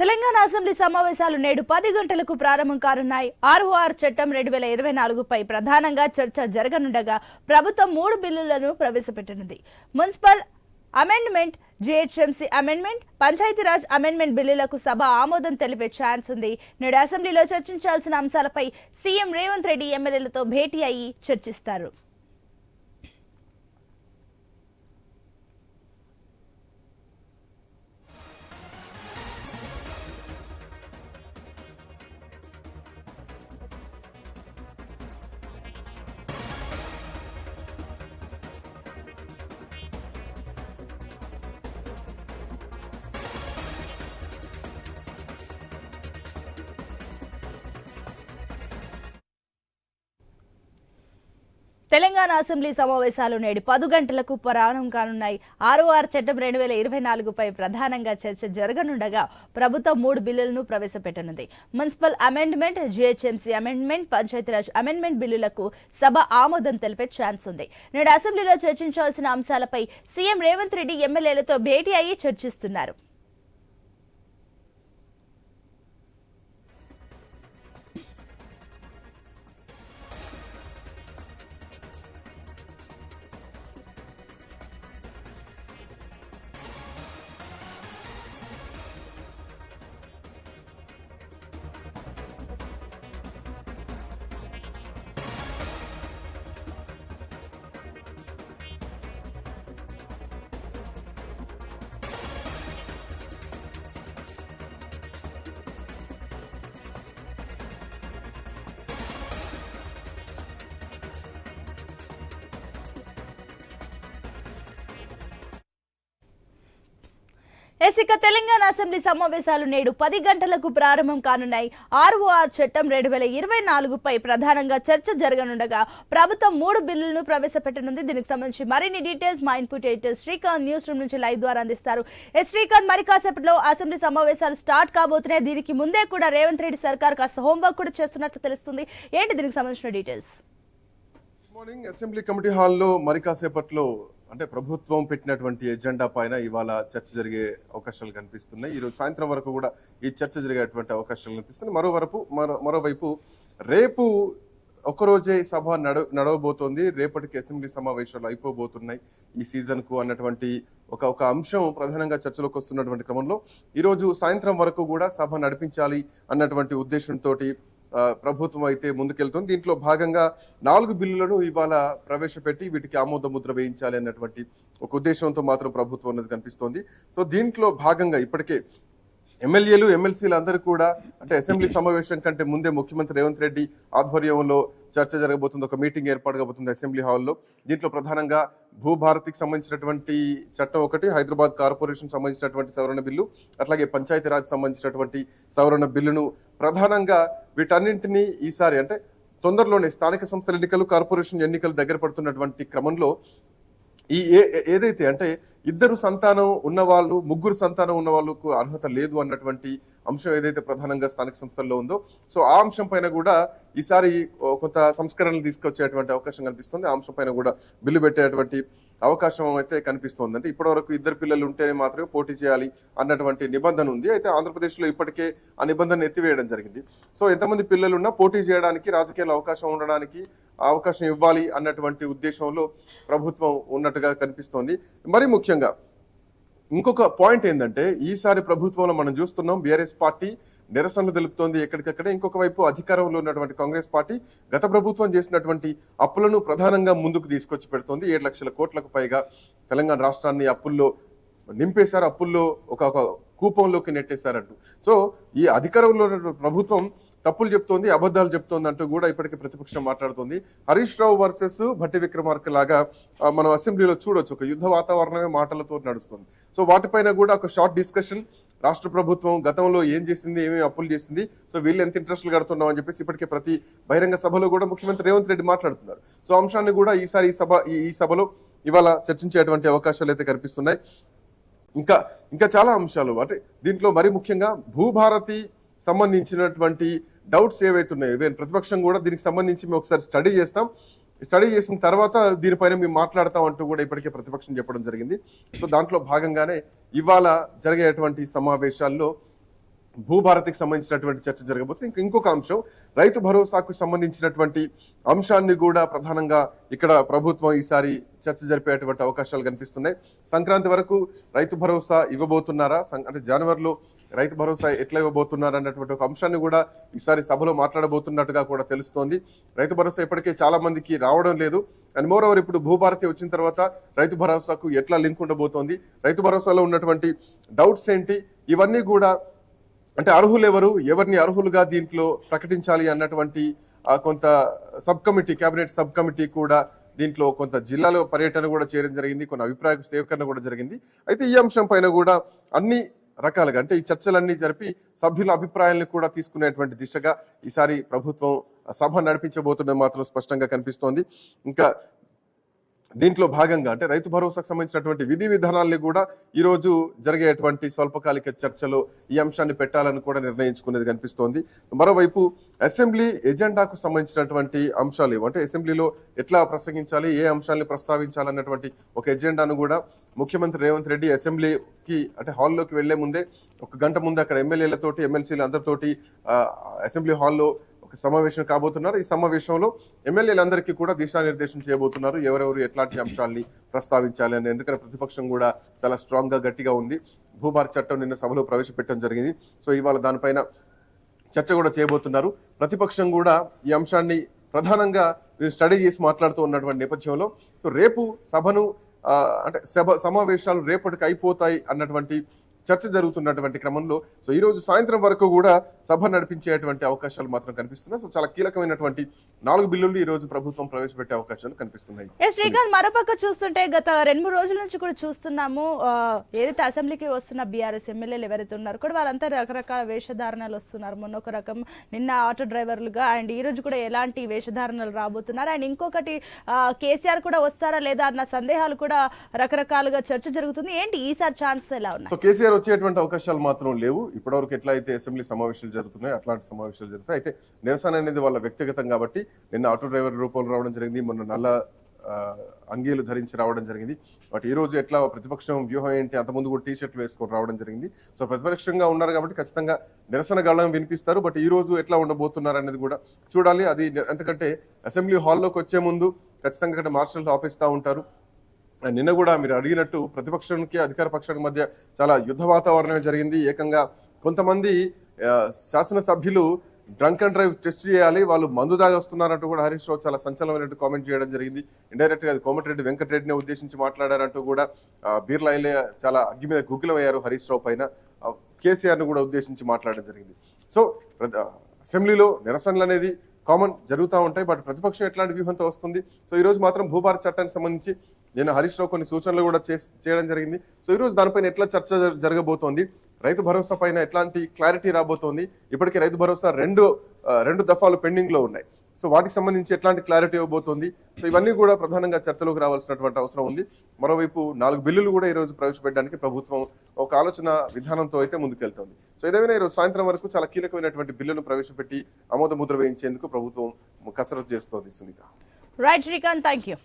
Telangana assembly సమావేశాలు నేడు పది గంటలకు ప్రారంభం కానున్నాయి. ఆర్ఓఆర్ చట్టం రెండు వేల ఇరవై నాలుగుపై ప్రధానంగా చర్చ జరగనుండగా ప్రభుత్వం మూడు బిల్లులను ప్రవేశపెట్టనుంది. Municipal amendment GHMC amendment Panchayati Raj amendment బిల్లులకు సభ ఆమోదం తెలిపే ఛాన్స్ ఉంది. నేడు అసెంబ్లీలో చర్చించాల్సిన అంశాలపై సీఎం రేవంత్ రెడ్డి ఎమ్మెల్యేలతో భేటీ అయ్యి చర్చిస్తారు. తెలంగాణ అసెంబ్లీ సమావేశాలు నేడు పదు గంటలకు ప్రారంభం కానున్నాయి. ఆర్ఓఆర్ చట్టం రెండు వేల ఇరవై నాలుగుపై ప్రధానంగా చర్చ జరగనుండగా ప్రభుత్వం మూడు బిల్లులను ప్రవేశపెట్టనుంది. Municipal amendment GHMC amendment Panchayati Raj amendment బిల్లులకు సభ ఆమోదం తెలిపే ఛాన్స్ ఉంది. నేడు అసెంబ్లీలో చర్చించాల్సిన అంశాలపై సీఎం రేవంత్ రెడ్డి ఎమ్మెల్యేలతో భేటీ అయ్యి చర్చిస్తున్నారు. ఎసిక తెలంగాణ అసెంబ్లీ సమావేశాలు నేడు పది గంటలకు ప్రారంభం కానున్నాయి. ఆర్ఓఆర్ చట్టం రెండు వేల ఇరవై నాలుగుపై ప్రధానంగా చర్చ జరగనుండగా ప్రభుత్వం మూడు బిల్లులను ప్రవేశపెట్టనుంది. దీనికి సంబంధించి మరిన్ని డీటెయిల్స్ మా input editor Srikanth news room నుంచి లైవ్ ద్వారా అందిస్తారు. ఎస్ శ్రీకాంత్ మరి కాసేపట్లో అసెంబ్లీ సమావేశాలు స్టార్ట్ కాబోతున్నాయి. దీనికి ముందే కూడా రేవంత్ రెడ్డి సర్కార్ కాస్త హోంవర్క్ కూడా చేస్తున్నట్లు తెలుస్తుంది. ఏంటి దీనికి సంబంధించిన డీటెయిల్స్? మార్నింగ్ అసెంబ్లీ కమిటీ హాల్లో మరి కాసేపట్లో అంటే ప్రభుత్వం పెట్టినటువంటి ఎజెండా పైన ఇవాళ చర్చ జరిగే అవకాశాలు కనిపిస్తున్నాయి. ఈరోజు సాయంత్రం వరకు కూడా ఈ చర్చ జరిగేటువంటి అవకాశాలు కనిపిస్తున్నాయి. మరోవైపు మరో మరోవైపు రేపు ఒకరోజే సభ నడ నడవబోతోంది. రేపటికి అసెంబ్లీ సమావేశాలు అయిపోబోతున్నాయి. ఈ సీజన్కు అన్నటువంటి ఒక ఒక అంశం ప్రధానంగా చర్చలోకి వస్తున్నటువంటి క్రమంలో ఈరోజు సాయంత్రం వరకు కూడా సభ నడిపించాలి అన్నటువంటి ఉద్దేశంతో ప్రభుత్వం అయితే ముందుకెళ్తుంది. దీంట్లో భాగంగా నాలుగు బిల్లులను ఇవాళ ప్రవేశపెట్టి వీటికి ఆమోద ముద్ర వేయించాలి అన్నటువంటి ఒక ఉద్దేశంతో మాత్రం ప్రభుత్వం అనేది కనిపిస్తోంది. సో దీంట్లో భాగంగా ఇప్పటికే ఎమ్మెల్యేలు ఎమ్మెల్సీలు అందరూ కూడా అంటే అసెంబ్లీ సమావేశం కంటే ముందే ముఖ్యమంత్రి రేవంత్ రెడ్డి ఆధ్వర్యంలో చర్చ జరగబోతుంది. ఒక మీటింగ్ ఏర్పాటు కాబోతుంది అసెంబ్లీ హాల్లో. దీంట్లో ప్రధానంగా భూభారతికి సంబంధించినటువంటి చట్టం ఒకటి హైదరాబాద్ కార్పొరేషన్ సంబంధించినటువంటి సవరణ బిల్లు అట్లాగే పంచాయతీరాజ్ సంబంధించినటువంటి సవరణ బిల్లును ప్రధానంగా వీటన్నింటినీ ఈసారి అంటే తొందరలోనే స్థానిక సంస్థల ఎన్నికలు కార్పొరేషన్ ఎన్నికలు దగ్గర పడుతున్నటువంటి క్రమంలో ఈ ఏ- ఏదైతే అంటే ఇద్దరు సంతానం ఉన్న వాళ్ళు ముగ్గురు సంతానం ఉన్న వాళ్ళకు అర్హత లేదు అన్నటువంటి అంశం ఏదైతే ప్రధానంగా స్థానిక సంస్థల్లో ఉందో సో ఆ అంశం పైన కూడా ఈసారి కొంత సంస్కరణలు తీసుకొచ్చేటువంటి అవకాశం కనిపిస్తుంది. ఆ అంశం పైన కూడా బిల్లు పెట్టేటువంటి అవకాశం అయితే కనిపిస్తోంది అంటే ఇప్పటివరకు ఇద్దరు పిల్లలు ఉంటేనే మాత్రమే పోటీ చేయాలి అన్నటువంటి నిబంధన ఉంది. అయితే ఆంధ్రప్రదేశ్లో ఇప్పటికే ఆ నిబంధన ఎత్తివేయడం జరిగింది. సో ఎంతమంది పిల్లలు ఉన్నా పోటీ చేయడానికి రాజకీయాల అవకాశం ఉండడానికి ఆ అవకాశం ఇవ్వాలి అన్నటువంటి ఉద్దేశంలో ప్రభుత్వం ఉన్నట్టుగా కనిపిస్తోంది. మరి ముఖ్యంగా ఇంకొక పాయింట్ ఏంటంటే ఈసారి ప్రభుత్వంలో మనం చూస్తున్నాం బీఆర్ఎస్ పార్టీ నిరసనలు తెలుపుతోంది ఎక్కడికక్కడే. ఇంకొక వైపు అధికారంలో ఉన్నటువంటి కాంగ్రెస్ పార్టీ గత ప్రభుత్వం చేసినటువంటి అప్పులను ప్రధానంగా ముందుకు తీసుకొచ్చి పెడుతోంది. ఏడు లక్షల కోట్లకు పైగా తెలంగాణ రాష్ట్రాన్ని అప్పుల్లో నింపేశారు. అప్పుల్లో ఒక కూపంలోకి నెట్టేశారంటూ. సో ఈ అధికారంలో ప్రభుత్వం తప్పులు చెప్తోంది అబద్ధాలు చెప్తోంది అంటూ కూడా ఇప్పటికే ప్రతిపక్షం మాట్లాడుతోంది. హరీష్ రావు వర్సెస్ భట్టి విక్రమార్క లాగా మనం అసెంబ్లీలో చూడొచ్చు. ఒక యుద్ధ వాతావరణమే మాటలతో నడుస్తుంది. సో వాటిపైన కూడా ఒక షార్ట్ డిస్కషన్ రాష్ట్ర ప్రభుత్వం గతంలో ఏం చేసింది ఏమేమి అప్పులు చేసింది సో వీళ్ళు ఎంత ఇంట్రెస్ట్లు కడుతున్నాం అని చెప్పేసి ఇప్పటికే ప్రతి బహిరంగ సభలో కూడా ముఖ్యమంత్రి రేవంత్ రెడ్డి మాట్లాడుతున్నారు. సో అంశాన్ని కూడా ఈసారి ఈ సభ ఈ- సభలో ఇవాళ చర్చించేటువంటి అవకాశాలు అయితే కనిపిస్తున్నాయి. ఇంకా ఇంకా చాలా అంశాలు అంటే దీంట్లో మరి ముఖ్యంగా భూభారతి సంబంధించినటువంటి డౌట్స్ ఏవైతే ఉన్నాయో ప్రతిపక్షం కూడా దీనికి సంబంధించి మేము ఒకసారి స్టడీ చేస్తాం. స్టడీ చేసిన తర్వాత దీనిపైన మేము మాట్లాడతాం అంటూ కూడా ఇప్పటికే ప్రతిపక్షం చెప్పడం జరిగింది. సో దాంట్లో భాగంగానే ఇవాళ జరిగేటువంటి సమావేశాల్లో భూభారతికి సంబంధించినటువంటి చర్చ జరగబోతుంది. ఇంకా ఇంకొక అంశం రైతు భరోసాకు సంబంధించినటువంటి అంశాన్ని కూడా ప్రధానంగా ఇక్కడ ప్రభుత్వం ఈసారి చర్చ జరిపేటువంటి అవకాశాలు కనిపిస్తున్నాయి. సంక్రాంతి వరకు రైతు భరోసా ఇవ్వబోతున్నారా? సం- అంటే జనవరిలో రైతు భరోసా ఎట్లా ఇవ్వబోతున్నారు అన్నటువంటి ఒక అంశాన్ని కూడా ఈసారి సభలో మాట్లాడబోతున్నట్టుగా కూడా తెలుస్తోంది. రైతు భరోసా ఇప్పటికే చాలా మందికి రావడం లేదు. అండ్ మోర్ ఓవర్ ఇప్పుడు భూభారతి వచ్చిన తర్వాత రైతు భరోసాకు ఎట్లా లింక్ ఉండబోతోంది? రైతు భరోసాలో ఉన్నటువంటి డౌట్స్ ఏంటి? ఇవన్నీ కూడా అంటే అర్హులు ఎవరు? ఎవరిని అర్హులుగా దీంట్లో ప్రకటించాలి అన్నటువంటి కొంత sub committee cabinet sub committee కూడా దీంట్లో కొంత జిల్లాలో పర్యటన కూడా చేయడం జరిగింది. కొన్ని అభిప్రాయ సేకరణ కూడా జరిగింది. అయితే ఈ అంశం పైన కూడా అన్ని రకాలుగా అంటే ఈ చర్చలన్నీ జరిపి సభ్యుల అభిప్రాయాలను కూడా తీసుకునేటువంటి దిశగా ఈసారి ప్రభుత్వం సభ నడిపించబోతున్నది మాత్రం స్పష్టంగా కనిపిస్తోంది. ఇంకా దీంట్లో భాగంగా అంటే రైతు భరోసాకు సంబంధించినటువంటి విధి విధానాల్ని కూడా ఈరోజు జరిగేటువంటి స్వల్పకాలిక చర్చలో ఈ అంశాన్ని పెట్టాలని కూడా నిర్ణయించుకునేది కనిపిస్తోంది. మరోవైపు అసెంబ్లీ ఎజెండాకు సంబంధించినటువంటి అంశాలు అంటే అసెంబ్లీలో ఎట్లా ప్రసంగించాలి ఏ అంశాన్ని ప్రస్తావించాలన్నటువంటి ఒక ఎజెండాను కూడా ముఖ్యమంత్రి రేవంత్ రెడ్డి అసెంబ్లీకి అంటే హాల్లోకి వెళ్ళే ముందే ఒక గంట ముందు అక్కడ ఎమ్మెల్యేలతోటి ఎమ్మెల్సీలు అందరితోటి అసెంబ్లీ హాల్లో ఒక సమావేశం కాబోతున్నారు. ఈ సమావేశంలో ఎమ్మెల్యేలందరికీ కూడా దిశానిర్దేశం చేయబోతున్నారు. ఎవరెవరు ఎట్లాంటి అంశాల్ని ప్రస్తావించాలి అని ఎందుకంటే ప్రతిపక్షం కూడా చాలా స్ట్రాంగ్గా గట్టిగా ఉంది. భూభారత్ చట్టం నిన్న సభలో ప్రవేశపెట్టడం జరిగింది. సో ఇవాళ దానిపైన చర్చ కూడా చేయబోతున్నారు. ప్రతిపక్షం కూడా ఈ అంశాన్ని ప్రధానంగా స్టడీ చేసి మాట్లాడుతూ ఉన్నటువంటి నేపథ్యంలో రేపు సభను అంటే సభ సమావేశాలు రేపటికి అయిపోతాయి అన్నటువంటి చర్చ జరుగుతున్నటువంటి క్రమంలో. సో ఈ రోజు సాయంత్రం వరకు కూడా సభ నడిపించేటువంటి అవకాశాలు మాత్రం కనిపిస్తున్నాయి. సో చాలా కీలకమైనటువంటి నాలుగు బిల్లులు ఈ రోజు ప్రభుత్వం ప్రవేశపెట్టే అవకాశాలు కనిపిస్తున్నాయి. శ్రీకాంత్ మరోపక్క చూస్తుంటే గత రెండు మూడు రోజుల నుంచి కూడా చూస్తున్నాము. ఏదైతే అసెంబ్లీకి వస్తున్న బీఆర్ఎస్ ఎమ్మెల్యేలు ఎవరైతే ఉన్నారో కూడా వాళ్ళంతా రకరకాల వేషధారణలు వస్తున్నారు. మొన్న ఒక రకం నిన్న ఆటో డ్రైవర్లుగా అండ్ ఈ రోజు కూడా ఎలాంటి వేషధారణలు రాబోతున్నారు? అండ్ ఇంకొకటి కేసీఆర్ కూడా వస్తారా లేదా అన్న సందేహాలు కూడా రకరకాలుగా చర్చ జరుగుతుంది. ఏంటి? ఈసారి ఛాన్సెస్ ఎలా ఉన్నాయి? సో కేసీఆర్ వచ్చేటువంటి అవకాశాలు మాత్రం లేవు. ఇప్పటివరకు ఎట్లా అయితే అసెంబ్లీ సమావేశాలు జరుగుతున్నాయి అట్లాంటి సమావేశాలు జరుగుతాయి. అయితే నిరసన అనేది వాళ్ళ వ్యక్తిగతం కాబట్టి నిన్న ఆటో డ్రైవర్ రూపంలో రావడం జరిగింది. మొన్న నల్ల అంగీలు ధరించి రావడం జరిగింది. బట్ ఈ రోజు ఎట్లా ప్రతిపక్షం వ్యూహం ఏంటి? అంతకుముందు కూడా టీ షర్ట్లు వేసుకొని రావడం జరిగింది. సో ప్రతిపక్షంగా ఉన్నారు కాబట్టి ఖచ్చితంగా నిరసన గళం వినిపిస్తారు. బట్ ఈ రోజు ఎట్లా ఉండబోతున్నారు అనేది కూడా చూడాలి. అది ఎందుకంటే అసెంబ్లీ హాల్లోకి వచ్చే ముందు ఖచ్చితంగా మార్షల్ ఆపిస్తూ ఉంటారు. నిన్న కూడా మీరు అడిగినట్టు ప్రతిపక్షానికి అధికార పక్షానికి మధ్య చాలా యుద్ధ వాతావరణమే జరిగింది. ఏకంగా కొంతమంది శాసనసభ్యులు డ్రంక్ అండ్ డ్రైవ్ టెస్ట్ చేయాలి వాళ్ళు మందు దాగి వస్తున్నారంటూ కూడా హరీష్ రావు చాలా సంచలనమైనట్టు కామెంట్ చేయడం జరిగింది. ఇండైరెక్ట్గా అది కోమటిరెడ్డి వెంకటరెడ్డిని ఉద్దేశించి మాట్లాడారంటూ కూడా ఆ, చాలా అగ్గి మీద గుగ్గిలమయ్యారు హరీష్ రావు పైన. కేసీఆర్ను కూడా ఉద్దేశించి మాట్లాడడం జరిగింది. సో అసెంబ్లీలో నిరసనలు అనేది కామన్ జరుగుతూ ఉంటాయి బట్ ప్రతిపక్షం ఎట్లాంటి వ్యూహంతో వస్తుంది? సో ఈరోజు మాత్రం భూభారత చట్టానికి సంబంధించి నేను హరీష్ రావు కొన్ని సూచనలు కూడా చేయడం జరిగింది. సో ఈరోజు దానిపైన ఎట్లా చర్చ జరగబోతోంది? రైతు భరోసా పైన ఎట్లాంటి క్లారిటీ రాబోతోంది? ఇప్పటికే రైతు భరోసా రెండు రెండు దఫాలు పెండింగ్లో ఉన్నాయి. సో వాటికి సంబంధించి ఎట్లాంటి క్లారిటీ ఇవ్వబోతోంది? సో ఇవన్నీ కూడా ప్రధానంగా చర్చలోకి రావాల్సినటువంటి అవసరం ఉంది. మరోవైపు నాలుగు బిల్లులు కూడా ఈ రోజు ప్రవేశపెట్టడానికి ప్రభుత్వం ఒక ఆలోచన విధానంతో అయితే ముందుకెళ్తోంది. సో ఏదైనా ఈ రోజు సాయంత్రం వరకు చాలా కీలకమైనటువంటి బిల్లును ప్రవేశపెట్టి ఆమోద ముద్ర వేయించేందుకు ప్రభుత్వం కసరత్తు చేస్తోంది Sunitha. Right Srikanth thank you